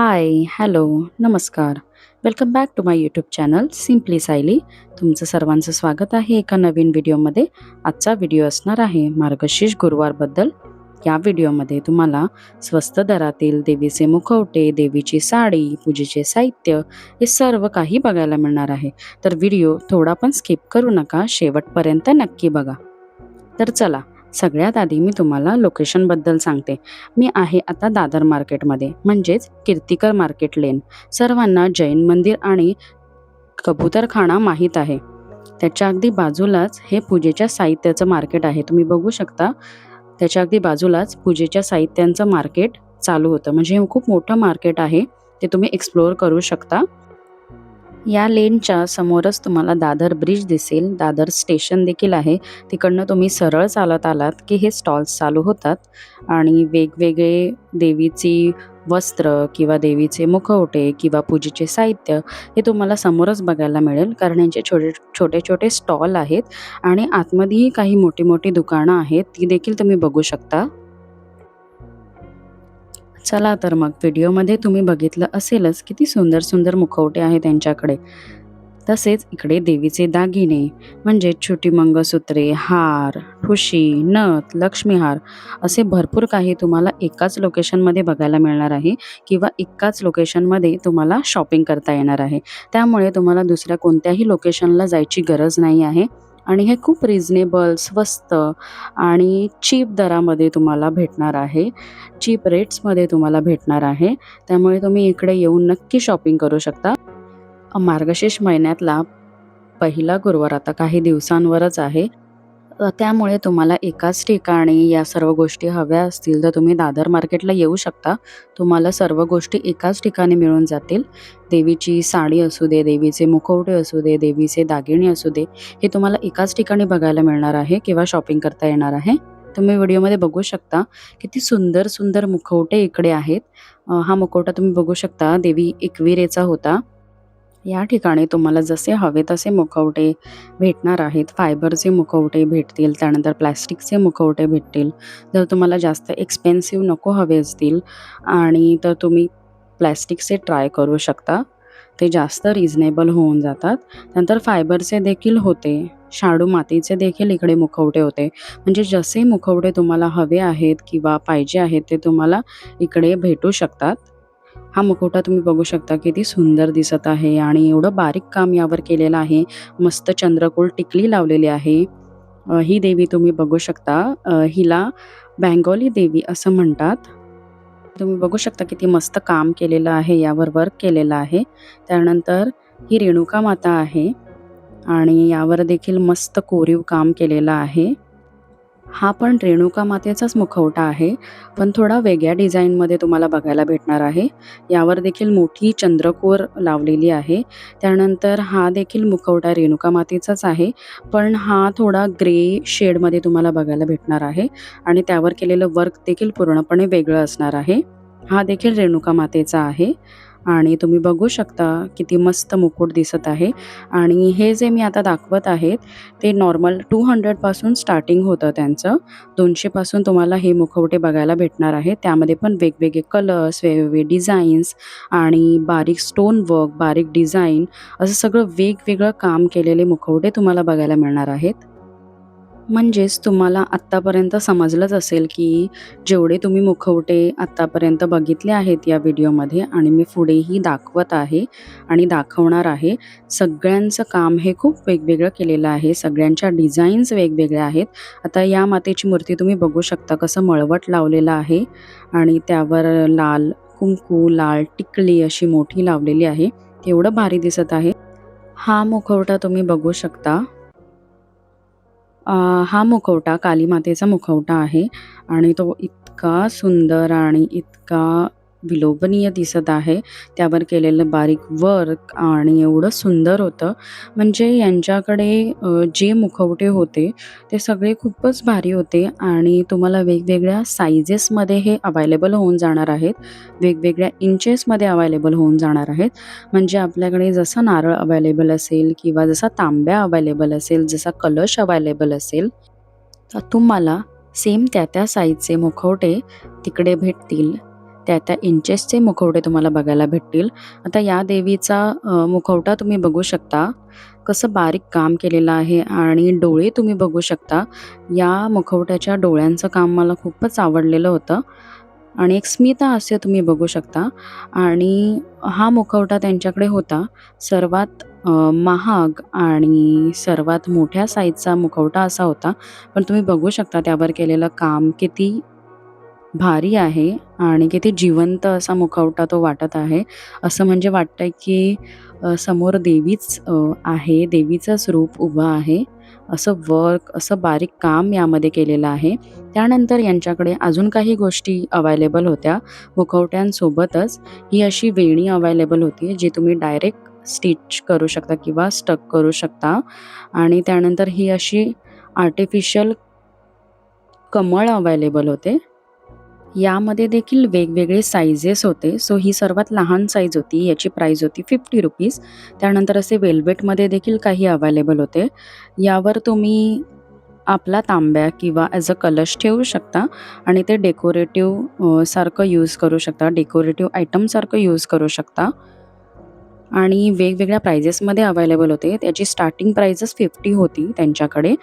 हाय, hello, नमस्कार. Welcome back to my YouTube channel simply Sayali. तुमचं सर्वांचं स्वागत आहे एका नवीन व्हिडिओमध्ये. आजचा व्हिडिओ असणार आहे मार्गशीर्ष गुरुवारबद्दल. या व्हिडिओमध्ये तुम्हाला स्वस्त दरातील देवीचे मुखवटे, देवीची साडी, पूजेचे साहित्य हे सर्व काही बघायला मिळणार आहे. तर व्हिडिओ थोडा पण स्किप करू नका, शेवटपर्यंत नक्की बघा. तर चला, सगळ्यात आधी मी तुम्हाला लोकेशनबद्दल सांगते. मी आहे आता दादर मार्केटमध्ये म्हणजेच कीर्तिकर मार्केट लेन. सर्वांना जैन मंदिर आणि कबूतरखाना माहीत आहे. त्याच्या अगदी बाजूलाच हे पूजेच्या साहित्याचं मार्केट आहे. तुम्ही बघू शकता त्याच्या अगदी बाजूलाच पूजेच्या साहित्यांचं मार्केट चालू होतं. म्हणजे हे खूप मोठं मार्केट आहे. ते तुम्ही एक्सप्लोअर करू शकता. या लेनच्या समोरच तुम्हाला दादर ब्रिज दिसेल. दादर स्टेशन देखील आहे. तिकडनं तुम्ही सरळ चालत आलात की हे स्टॉल्स चालू होतात आणि वेगवेगळे देवीची वस्त्र किंवा देवीचे मुखवटे किंवा पूजेचे साहित्य हे तुम्हाला समोरच बघायला मिळेल. कारण यांचे छोटे छोटे-छोटे स्टॉल आहेत आणि आतमध्येही काही मोठी-मोठी दुकानं आहेत. ती देखील तुम्ही बघू शकता. चला तर मग व्हिडिओमध्ये तुम्ही बघितलं असेलच किती सुंदर-सुंदर मुखवटे आहे त्यांच्याकडे. तसेच इकडे देवीचे दागिने म्हणजे छोटी मंगळसूत्रे, हार, ठुशी, नथ, लक्ष्मीहार असे भरपूर काही तुम्हाला एकाच लोकेशनमध्ये बघायला मिळणार आहे किंवा एकाच लोकेशनमध्ये तुम्हाला शॉपिंग करता येणार आहे. त्यामुळे तुम्हाला दुसऱ्या कोणत्याही लोकेशनला जायची गरज नाही आहे आणि हे खूप रिझनेबल, स्वस्त आणि चीप दरामध्ये तुम्हाला भेटणार आहे. चीप रेट्समध्ये तुम्हाला भेटणार आहे. त्यामुळे तुम्ही इकडे येऊन नक्की शॉपिंग करू शकता. मार्गशीर्ष महिन्यातला पहिला गुरुवार आता काही दिवसांवरच आहे. त्यामुळे तुम्हाला एकाच ठिकाणी या सर्व गोष्टी हव्या असतील तर तुम्ही दादर मार्केटला येऊ शकता. तुम्हाला सर्व गोष्टी एकाच ठिकाणी मिळून जातील. देवीची साडी असू दे, देवीचे मुखवटे असू दे, देवीचे दागिने असू दे, हे तुम्हाला एकाच ठिकाणी बघायला मिळणार आहे किंवा शॉपिंग करता येणार आहे. तुम्ही व्हिडिओमध्ये बघू शकता किती सुंदर-सुंदर मुखवटे इकडे आहेत. हा मुखवटा तुम्ही बघू शकता देवी एकविरेचा होता. या ठिकाणी तुम्हाला जसे हवे तसे मुखवटे भेटणार आहेत. फायबरचे मुखवटे भेटतील, त्यानंतर प्लॅस्टिकचे मुखवटे भेटतील. जर तुम्हाला जास्त एक्सपेन्सिव्ह नको हवे असतील आणि तर तुम्ही प्लॅस्टिकचे ट्राय करू शकता. ते जास्त रिझनेबल होऊन जातात. नंतर फायबरचे देखील होते. शाडू मातीचे देखील इकडे मुखवटे होते. म्हणजे जसे मुखवटे तुम्हाला हवे आहेत किंवा पाहिजे आहेत ते तुम्हाला इकडे भेटू शकतात. हा मुखवटा तुम्ही बघू शकता किती सुंदर दिसत आहे आणि एवढं बारीक काम यावर केलेलं आहे. मस्त चंद्रकुल टिकली लावलेली आहे. ही देवी तुम्ही बघू शकता. हिला बेंगोली देवी असं म्हणतात. तुम्ही बघू शकता किती मस्त काम केलेलं आहे. यावर वर्क केलेलं आहे. त्यानंतर ही रेणुका माता आहे आणि यावर देखील मस्त कोरीव काम केलेलं आहे. हा पण रेणुका मातेचाच मुखवटा आहे. पण थोडा वेगळ्या डिझाईनमध्ये तुम्हाला बघायला भेटणार आहे. यावर देखील मोठी चंद्रकोर लावलेली आहे. त्यानंतर हा देखील मुखवटा रेणुका मातेचाच आहे. पण हा थोडा ग्रे शेडमध्ये तुम्हाला बघायला भेटणार आहे आणि त्यावर केलेलं वर्क देखील पूर्णपणे वेगळं असणार आहे. हा देखील रेणुका मातेचा आहे आणि तुम्ही बघू शकता किती मस्त मुकुट दिसत आहे आणि हे जे मी आता दाखवत आहेत ते नॉर्मल टू हंड्रेडपासून स्टार्टिंग होतं त्यांचं. दोनशेपासून तुम्हाला हे मुखवटे बघायला भेटणार आहेत. त्यामध्ये पण वेगवेगळे कलर्स, वेगवेगळे डिझाईन्स आणि बारीक स्टोन वर्क, बारीक डिझाईन असं सगळं वेगवेगळं काम केलेले मुखवटे तुम्हाला बघायला मिळणार आहेत. म्हणजेच तुम्हाला आत्तापर्यंत समजलंच असेल की जेवढे तुम्ही मुखवटे आत्तापर्यंत बघितले आहेत या व्हिडिओमध्ये आणि मी पुढेही दाखवत आहे आणि दाखवणार आहे. सगळ्यांचं काम हे खूप वेगवेगळं केलेलं आहे. सगळ्यांच्या डिझाईन्स वेगवेगळ्या आहेत. आता या मातेची मूर्ती तुम्ही बघू शकता कसं मळवट लावलेलं आहे आणि त्यावर लाल कुंकू, लाल टिकली अशी मोठी लावलेली आहे. एवढं भारी दिसत आहे. हा मुखवटा तुम्ही बघू शकता. हा मुखवटा काली मातेचा मुखवटा आहे. आणि तो इतका सुंदर आणि इतका विलोभनीय दिसत आहे. त्यावर केलेलं बारीक वर्क आणि एवढं सुंदर होतं. म्हणजे यांच्याकडे जे मुखवटे होते ते सगळे खूपच भारी होते आणि तुम्हाला वेगवेगळ्या साईजेसमध्ये हे अवेलेबल होऊन जाणार आहेत. वेगवेगळ्या इंचेसमध्ये अवेलेबल होऊन जाणार आहेत. म्हणजे आपल्याकडे जसं नारळ अवेलेबल असेल किंवा जसा तांब्या अवेलेबल असेल, जसा कलश अवेलेबल असेल, तर तुम्हाला सेम त्या-त्या साईजचे मुखवटे तिकडे भेटतील. त्या त्या इंचेसचे मुखवटे तुम्हाला बघायला भेटतील. आता या देवीचा मुखवटा तुम्ही बघू शकता. कसं बारीक काम केलेलं आहे आणि डोळे तुम्ही बघू शकता. या मुखवट्याच्या डोळ्यांचं काम मला खूपच आवडलेलं होतं. आणि एक स्मिता असे तुम्ही बघू शकता. आणि हा मुखवटा त्यांच्याकडे होता. सर्वात महाग आणि सर्वात मोठ्या साईजचा मुखवटा असा होता. पण तुम्ही बघू शकता त्यावर केलेलं काम किती भारी आहे आणि किती जिवंत असा मुखवटा तो वाटत आहे. असं म्हणजे वाटतंय की समोर देवीच आहे देवीचंच रूप उभं आहे. असं वर्क असं बारीक काम यामध्ये केलेलं आहे. त्यानंतर यांच्याकडे अजून काही गोष्टी अवेलेबल होत्या मुखवट्यांसोबतच. ही अशी वेणी अवेलेबल होती जी तुम्ही डायरेक्ट स्टिच करू शकता किंवा स्टक करू शकता. आणि त्यानंतर ही अशी आर्टिफिशियल कमळ अवेलेबल होते. यामध्ये देखील वेगवेगळे साईजेस होते. सो ही सर्वात लहान साईज होती. याची प्राईज होती फिफ्टी रुपीज त्यानंतर असे वेल्वेटमध्ये देखील काही अवेलेबल होते. यावर तुम्ही आपला तांब्या किंवा ॲज अ कलश ठेवू शकता आणि ते डेकोरेटिव्ह सारखं यूज करू शकता. डेकोरेटिव्ह आयटमसारखं यूज करू शकता. आणि वेगवेगळ्या प्राइजेसमध्ये अवेलेबल होते. त्याची स्टार्टिंग प्राइसच फिफ्टी होती त्यांच्याकडे.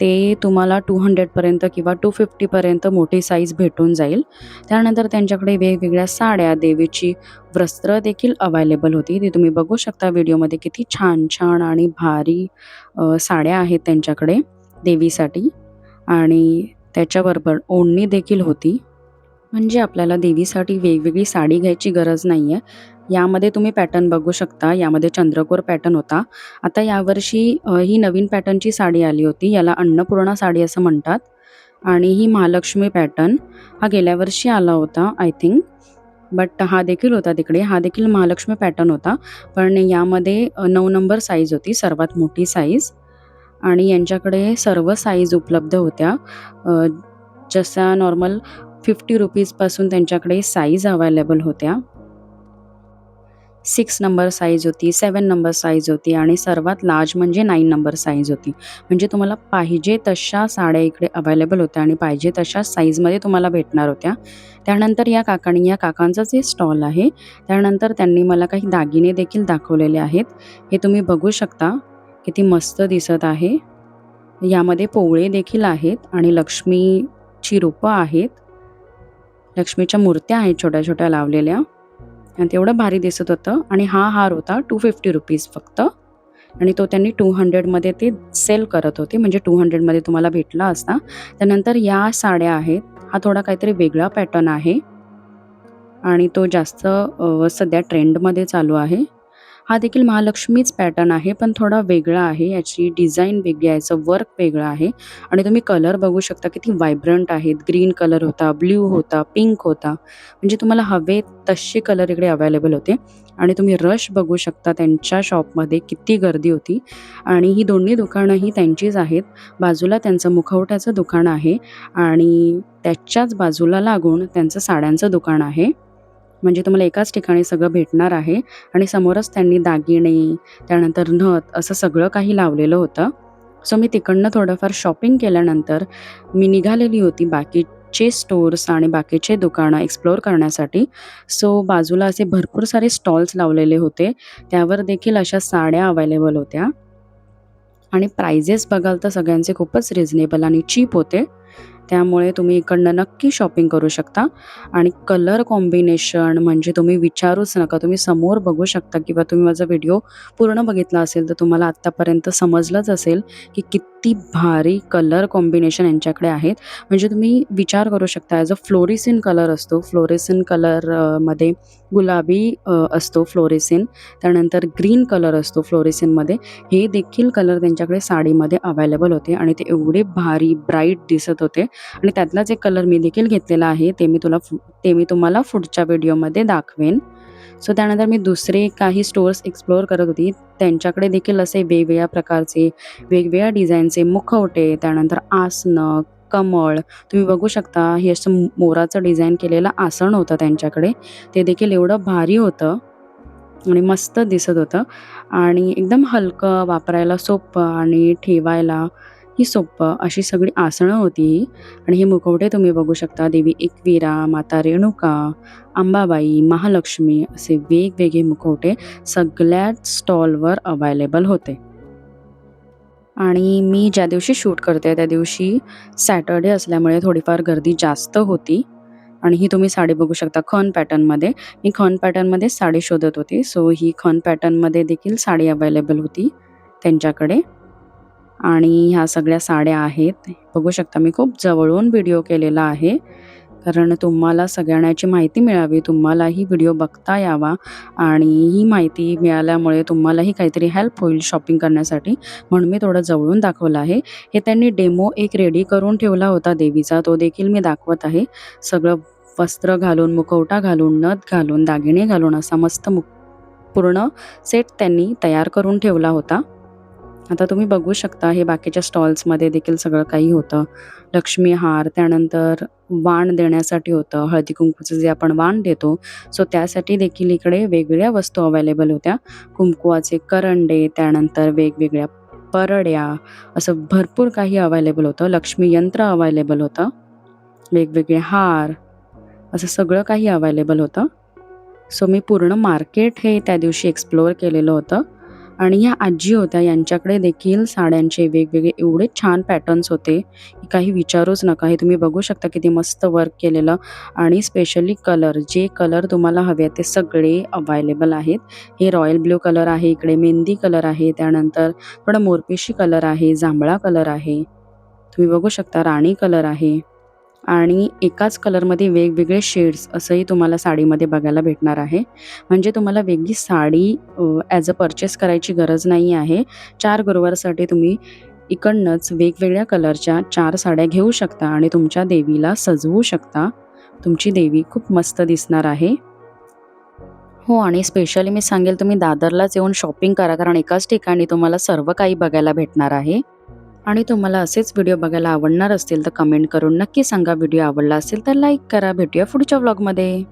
ते तुम्हाला टू हंड्रेडपर्यंत किंवा टू फिफ्टीपर्यंत मोठी साईज भेटून जाईल. त्यानंतर त्यांच्याकडे वेगवेगळ्या साड्या देवीची वस्त्र देखील अवेलेबल होती. ती तुम्ही बघू शकता व्हिडिओमध्ये किती छान छान आणि भारी साड्या आहेत त्यांच्याकडे देवीसाठी. आणि त्याच्याबरोबर ओढणी देखील होती. म्हणजे आपल्याला देवीसाठी वेगवेगळी साडी घ्यायची गरज नाही आहे यामध्ये तुम्ही पॅटर्न बघू शकता. यामध्ये चंद्रकोर पॅटर्न होता. आता यावर्षी ही नवीन पॅटर्नची साडी आली होती. याला अन्नपूर्णा साडी असं म्हणतात. आणि ही महालक्ष्मी पॅटर्न हा गेल्या वर्षी आला होता आय थिंक बट हा देखील होता तिकडे. हा देखील महालक्ष्मी पॅटर्न होता. पण यामध्ये नऊ नंबर साईज होती. सर्वात मोठी साईज आणि यांच्याकडे सर्व साईज उपलब्ध होत्या. जसा नॉर्मल फिफ्टी रुपीजपासून त्यांच्याकडे साईज अवेलेबल होत्या. सिक्स नंबर साईज होती सेवन नंबर साईज होती आणि सर्वात लार्ज म्हणजे नाईन नंबर साईज होती. म्हणजे तुम्हाला पाहिजे तशा साड्या इकडे अवेलेबल होत्या आणि पाहिजे तशा साईजमध्ये तुम्हाला भेटणार होत्या. त्यानंतर या काकांनी या काकांचं जे स्टॉल आहे त्यानंतर त्यांनी मला काही दागिने देखील दाखवलेले आहेत. हे तुम्ही बघू शकता. किती मस्त दिसत आहे. यामध्ये पोवळे देखील आहेत आणि लक्ष्मीची रूपं आहेत. लक्ष्मीच्या मूर्त्या आहेत छोट्या छोट्या लावलेल्या. आणि तेवढं भारी दिसत होतं. आणि हा हार होता टू फिफ्टी रुपीज फक्त. आणि तो त्यांनी टू हंड्रेडमध्ये ते सेल करत होते. म्हणजे टू हंड्रेडमध्ये तुम्हाला भेटला असता. त्यानंतर या साड्या आहेत. हा थोडा काहीतरी वेगळा पॅटर्न आहे. आणि तो जास्त सध्या ट्रेंडमध्ये चालू आहे. हा देखील महालक्ष्मीच पॅटर्न आहे पण थोडा वेगळा आहे. याची डिझाईन वेगळी आहे याचं वर्क वेगळं आहे. आणि तुम्ही कलर बघू शकता किती व्हायब्रंट आहेत. ग्रीन कलर होता ब्ल्यू होता पिंक होता. म्हणजे तुम्हाला हवे तसे कलर इकडे अवेलेबल होते. आणि तुम्ही रश बघू शकता त्यांच्या शॉपमध्ये किती गर्दी होती. आणि ही दोन्ही दुकानंही त्यांचीच आहेत. बाजूला त्यांचं मुखवट्याचं दुकान आहे. आणि त्याच्याच बाजूला लागून त्यांचं साड्यांचं दुकान आहे. म्हणजे तुम्हाला एकाच ठिकाणी सगळं भेटणार आहे. आणि समोरच त्यांनी दागिने त्यानंतर नथ असं सगळं काही लावलेलं होतं. सो मी तिकडनं थोडंफार शॉपिंग केल्यानंतर मी निघालेली होती बाकीचे स्टोर्स आणि बाकीचे दुकानं एक्सप्लोअर करण्यासाठी. सो बाजूला असे भरपूर सारे स्टॉल्स लावलेले होते. त्यावर देखील अशा साड्या अवेलेबल होत्या. आणि प्राइजेस बघाल तर सगळ्यांचे खूपच रिझनेबल आणि चीप होते. त्यामुळे तुम्ही इकडनं नक्की शॉपिंग करू शकता. आणि कलर कॉम्बिनेशन म्हणजे तुम्ही विचारूच नका. तुम्ही समोर बघू शकता किंवा तुम्ही माझा व्हिडिओ पूर्ण बघितला असेल तर तुम्हाला आत्तापर्यंत समजलंच असेल की किती भारी कलर कॉम्बिनेशन यांच्याकडे आहेत. म्हणजे तुम्ही विचार करू शकता ॲज अ फ्लोरिसिन कलर असतो फ्लोरिसिन कलरमध्ये गुलाबी असतो फ्लोरिसिन त्यानंतर ग्रीन कलर असतो फ्लोरिसिनमध्ये हे देखील कलर त्यांच्याकडे साडीमध्ये अवेलेबल होते आणि ते एवढे भारी ब्राईट दिसत होते. आणि त्यातलाच एक कलर मी देखील घेतलेला आहे ते मी तुला फु- ते मी तुम्हाला पुढच्या व्हिडिओमध्ये दाखवेन. सो त्यानंतर मी दुसरे काही स्टोअर्स एक्सप्लोअर करत होती. त्यांच्याकडे देखील असे वेगवेगळ्या प्रकारचे वेगवेगळ्या डिझाईनचे मुखवटे त्यानंतर आसनं कमळ तुम्ही बघू शकता हे असं मोराचं डिझाईन केलेलं आसन होतं त्यांच्याकडे. ते देखील एवढं भारी होतं आणि मस्त दिसत होतं. आणि एकदम हलकं वापरायला सोपं आणि ठेवायला ही सोप्पं अशी सगळी आसनं होती. आणि हे मुखवटे तुम्ही बघू शकता. देवी एकवीरा माता रेणुका अंबाबाई महालक्ष्मी असे वेगवेगळे मुखवटे सगळ्याच स्टॉलवर अवेलेबल होते. आणि मी ज्या दिवशी शूट करते त्या दिवशी सॅटर्डे असल्यामुळे थोडीफार गर्दी जास्त होती. आणि ही तुम्ही साडी बघू शकता खन पॅटर्नमध्ये मी खन पॅटर्नमध्ये साडी शोधत होती. सो ही खन पॅटर्नमध्ये देखील साडी अवेलेबल होती त्यांच्याकडे. आणि ह्या सगळ्या साड्या आहेत. बघू शकता मी खूप जवळून व्हिडिओ केलेला आहे. कारण तुम्हाला सगळ्यांची माहिती मिळावी तुम्हालाही व्हिडिओ बघता यावा आणि ही माहिती मिळाल्यामुळे तुम्हालाही काहीतरी हेल्प होईल शॉपिंग करण्यासाठी. म्हणून मी थोडं जवळून दाखवलं आहे. हे त्यांनी डेमो एक रेडी करून ठेवला होता देवीचा. तो देखील मी दाखवत आहे. सगळं वस्त्र घालून मुखवटा घालून नथ घालून दागिने घालून असा मस्त मु पूर्ण सेट त्यांनी तयार करून ठेवला होता. आता तुम्ही बघू शकता हे बाकीच्या स्टॉल्समध्ये देखील सगळं काही होतं. लक्ष्मी हार त्यानंतर वाण देण्यासाठी होतं. हळदी कुंकूचं जे आपण वाण देतो सो त्यासाठी देखील इकडे वेगवेगळ्या वस्तू अवेलेबल होत्या. कुंकुवाचे करंडे त्यानंतर वेगवेगळ्या परड्या असं भरपूर काही अवेलेबल होतं. लक्ष्मी यंत्र अवेलेबल होतं. वेगवेगळे हार असं सगळं काही अवेलेबल होतं. सो मी पूर्ण मार्केट हे त्या दिवशी एक्सप्लोअर केलेलं होतं. आणि ह्या आजी होत्या यांच्याकडे देखील साड्यांचे वेगवेगळे एवढे छान पॅटर्न्स होते की काही विचारूच नका. हे तुम्ही बघू शकता किती मस्त वर्क केलेलं आणि स्पेशली कलर जे कलर तुम्हाला हवे आहेत ते सगळे अवेलेबल आहेत. हे रॉयल ब्ल्यू कलर आहे इकडे मेहंदी कलर आहे त्यानंतर थोडा मोरपिशी कलर आहे जांभळा कलर आहे. तुम्ही बघू शकता राणी कलर आहे. आणि एकाच कलरमध्ये वेगवेगळे शेड्स असंही तुम्हाला साडीमध्ये बघायला भेटणार आहे. म्हणजे तुम्हाला वेगळी साडी ॲज अ परचेस करायची गरज नाही आहे. चार गुरुवारसाठी तुम्ही इकडनंच वेगवेगळ्या कलरच्या चार साड्या घेऊ शकता आणि तुमच्या देवीला सजवू शकता. तुमची देवी खूप मस्त दिसणार आहे. हो आणि स्पेशली मी सांगेल तुम्ही दादरलाच येऊन शॉपिंग करा कारण एकाच ठिकाणी तुम्हाला सर्व काही बघायला भेटणार आहे. आणि तुम्हाला असेच व्हिडिओ बघायला आवडणार असतील तर कमेंट करून नक्की सांगा. व्हिडिओ आवडला असेल तर लाईक करा. भेटूया पुढच्या व्लॉगमध्ये